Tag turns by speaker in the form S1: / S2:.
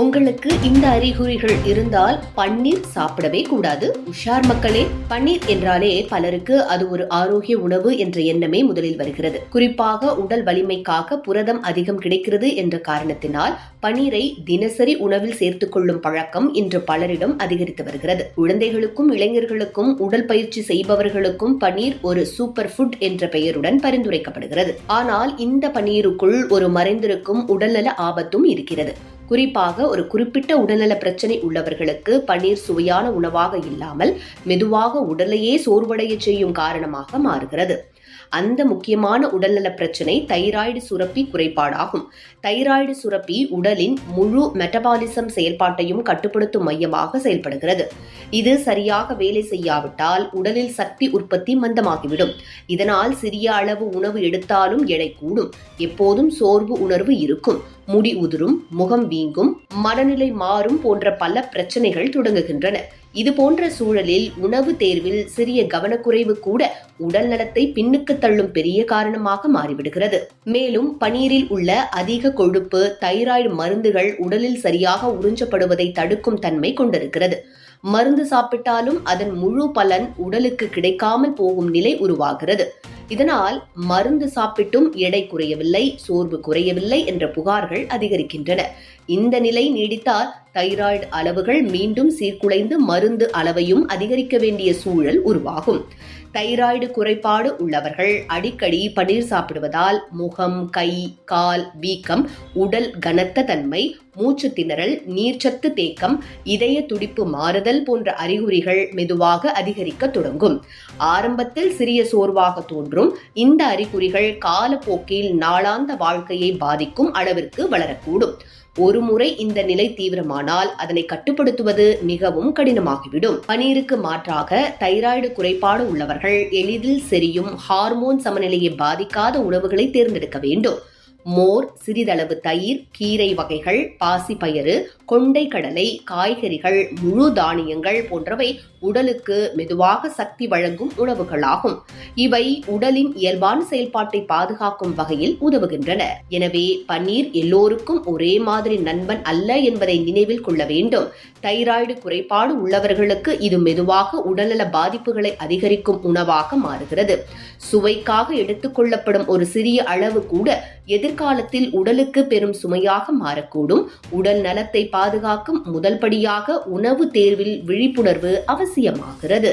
S1: உங்களுக்கு இந்த அறிகுறிகள் இருந்தால் பன்னீர் சாப்பிடவே கூடாது. உஷார் மக்களே பன்னீர் என்றாலே பலருக்கு அது ஒரு ஆரோக்கிய உணவு என்ற எண்ணமே முதலில் வருகிறது. குறிப்பாக உடல் வலிமைக்காக புரதம் அதிகம் கிடைக்கிறது என்ற காரணத்தினால் பன்னீரை தினசரி உணவில் சேர்த்துக் கொள்ளும் பழக்கம் இன்று பலரிடம் அதிகரித்து வருகிறது. குழந்தைகளுக்கும் இளைஞர்களுக்கும் உடல் பயிற்சி செய்பவர்களுக்கும் பன்னீர் ஒரு சூப்பர் ஃபுட் என்ற பெயருடன் பரிந்துரைக்கப்படுகிறது. ஆனால் இந்த பன்னீருக்குள் ஒரு மறைந்திருக்கும் உடல்நல ஆபத்தும் இருக்கிறது. குறிப்பாக ஒரு குறிப்பிட்ட உடல்நல பிரச்சனை உள்ளவர்களுக்கு பன்னீர் சுவையான உணவாக இல்லாமல் மெதுவாக உடலையே சோர்வடைய செய்யும் காரணமாக மாறுகிறது. அந்த முக்கியமான உடல்நல பிரச்சனை தைராய்டு சுரப்பி குறைபாடாகும். தைராய்டு சுரப்பி உடலின் முழு மெட்டபாலிசம் செயல்பாட்டையும் கட்டுப்படுத்தும் மையமாக செயல்படுகிறது. இது சரியாக வேலை செய்யாவிட்டால் உடலில் சக்தி உற்பத்தி மந்தமாகிவிடும். இதனால் சிறிய அளவு உணவு எடுத்தாலும் எடை கூடும். எப்போதும் சோர்வு உணர்வு இருக்கும். முடி உதிரும் முகம் வீங்கும் மனநிலை மாறும் போன்ற பல பிரச்சனைகள் தொடங்குகின்றன. இது போன்ற சூழலில் உணவு தேர்வில் சிறிய கவனக்குறைவு கூட உடல் நலத்தை பின்னுக்கு தள்ளும் பெரிய காரணமாக மாறிவிடுகிறது. மேலும் பனீரில் உள்ள அதிக கொழுப்பு தைராய்டு மருந்துகள் உடலில் சரியாக உறிஞ்சப்படுவதை தடுக்கும் தன்மை கொண்டிருக்கிறது. மருந்து சாப்பிட்டாலும் அதன் முழு பலன் உடலுக்கு கிடைக்காமல் போகும் நிலை உருவாகிறது. இதனால் மருந்து சாப்பிட்டும் எடை குறையவில்லை சோர்வு குறையவில்லை என்ற புகார்கள் அதிகரிக்கின்றன. இந்த நிலை நீடித்தால் தைராய்டு அளவுகள் மீண்டும் சீர்குலைந்து மருந்து அளவையும் அதிகரிக்க வேண்டிய சூழல் உருவாகும். தைராய்டு குறைபாடு உள்ளவர்கள் அடிக்கடி பன்னீர் சாப்பிடுவதால் முகம் கை கால் வீக்கம் உடல் கனத்த தன்மை மூச்சு திணறல் நீர்ச்சத்து தேக்கம் இதய துடிப்பு மாறுதல் போன்ற அறிகுறிகள் மெதுவாக அதிகரிக்க தொடங்கும். ஆரம்பத்தில் சிறிய சோர்வாக தோன்றும். இந்த அறிகுறிகள் காலப்போக்கில் நாளாந்த வாழ்க்கையை பாதிக்கும் அளவிற்கு வளரக்கூடும். ஒரு முறை இந்த நிலை தீவிரமானால் அதனை கட்டுப்படுத்துவது மிகவும் கடினமாகிவிடும். பனீருக்கு மாற்றாக தைராய்டு குறைபாடு உள்ளவர்கள் எளிதில் செரியும் ஹார்மோன் சமநிலையை பாதிக்காத உணவுகளை தேர்ந்தெடுக்க வேண்டும். மோர் சிறிதளவு தயிர் கீரை வகைகள் பாசிப்பயறு கொண்டை கடலை காய்கறிகள் முழு தானியங்கள் போன்றவை உடலுக்கு மெதுவாக சக்தி வழங்கும் உணவுகளாகும். இவை உடலின் இயல்பான செயல்பாட்டை பாதுகாக்கும் வகையில் உதவுகின்றன. எனவே பன்னீர் எல்லோருக்கும் ஒரே மாதிரி நண்பன் அல்ல என்பதை நினைவில் கொள்ள வேண்டும். தைராய்டு குறைபாடு உள்ளவர்களுக்கு இது மெதுவாக உடல்நல பாதிப்புகளை அதிகரிக்கும் உணவாக மாறுகிறது. சுவைக்காக எடுத்துக்கொள்ளப்படும் ஒரு சிறிய அளவு கூட எதிர் எதிர்காலத்தில் உடலுக்கு பெரும் சுமையாக மாறக்கூடும். உடல் நலத்தை பாதுகாக்கும் முதல் படியாக உணவு தேர்வில் விழிப்புணர்வு அவசியமாகிறது.